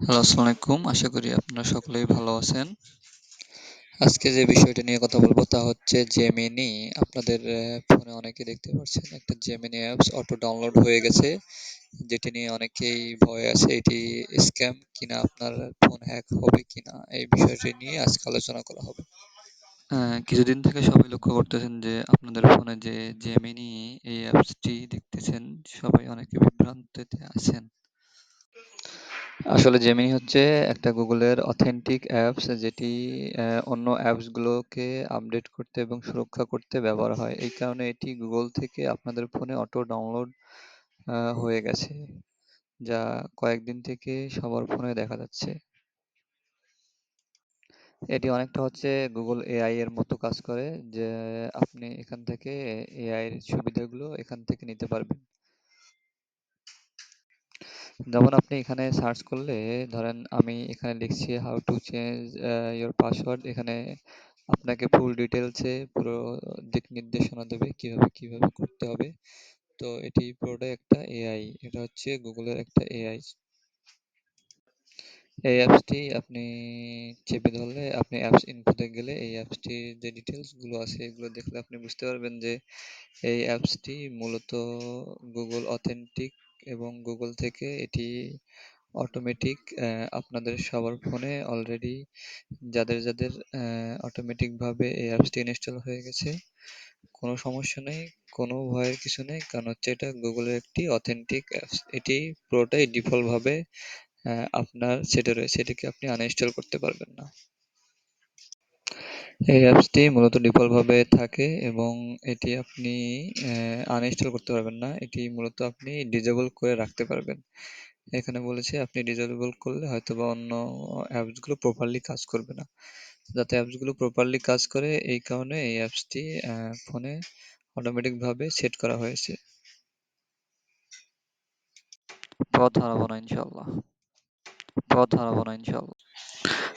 Hello আসসালামু আলাইকুম আশা করি আপনারা সকলেই ভালো আছেন। আজকে যে বিষয়টা নিয়ে কথা বলব তা হচ্ছে জেমিনি আপনাদের ফোনে অনেকে দেখতে পাচ্ছেন একটা জেমিনি অ্যাপস অটো ডাউনলোড হয়ে গেছে। যেটি নিয়ে অনেকেই ভয় আছে, এটি স্ক্যাম কিনা, আপনার ফোন হ্যাক হবে কিনা, এই বিষয়টি নিয়ে আজকে আলোচনা করা হবে। কিছুদিন থেকে সবাই লক্ষ্য করতেছেন যে আপনাদের ফোনে যে জেমিনি এই অ্যাপসটি দেখতেছেন, সবাই অনেকে বিভ্রান্তিতে আছেন। আসলে জেমিনি হচ্ছে একটা গুগলের অথেন্টিক অ্যাপস যেটি অন্য অ্যাপসগুলোকে আপডেট করতে এবং সুরক্ষা করতে ব্যবহার হয়। এই কারণে এটি গুগল থেকে আপনাদের ফোনে অটো ডাউনলোড হয়ে গেছে, যা কয়েকদিন থেকে সবার ফোনে দেখা যাচ্ছে। এটি অনেকটা হচ্ছে গুগল এআই এর মতো কাজ করে যে আপনি এখান থেকে এআই এর সুবিধাগুলো এখান থেকে নিতে পারবেন। যেমন আপনি এখানে সার্চ করলে, ধরেন আমি এখানে লিখছি how to change your password এখানে আপনাকে ফুল ডিটেলসে পুরো দিক নির্দেশনা দেবে কীভাবে কীভাবে করতে হবে। তো এটি পুরোটাই একটা এআই এটা হচ্ছে গুগলের একটা এআই এই অ্যাপসটি আপনি চেপে ধরলে, আপনি অ্যাপস ইনফোতে গেলে এই অ্যাপসটির যে ডিটেলসগুলো আছে, এগুলো দেখলে আপনি বুঝতে পারবেন যে এই অ্যাপসটি মূলত গুগল অথেন্টিক এবং গুগল থেকে এটি অটোমেটিক আপনাদের সবার ফোনে অলরেডি যাদের যাদের অটোমেটিকভাবে এই অ্যাপসটি ইনস্টল হয়ে গেছে। কোনো সমস্যা নেই, কোনো ভয়ের কিছু নেই, কারণ হচ্ছে এটা গুগলের একটি অথেন্টিক অ্যাপস এটি পুরোটাই ডিফল্টভাবে আপনার সেটে রয়েছে, এটিকে আপনি আনইনস্টল করতে পারবেন না। এই অ্যাপসটি মূলত ডিফল্টভাবে থাকে এবং এটি আপনি আনইনস্টল করতে পারবেন না। এটি মূলত আপনি ডিজেবল করে রাখতে পারবেন। এখানে বলেছে আপনি ডিজেবল করলে হয়তো বা অন্য অ্যাপসগুলো প্রপারলি কাজ করবে না। যাতে অ্যাপসগুলো প্রপারলি কাজ করে, এই কারণে এই অ্যাপসটি ফোনে অটোমেটিকভাবে সেট করা হয়েছে। পথ হারাবো না ইনশাল্লাহ পথ হারাবো না ইনশাল্লাহ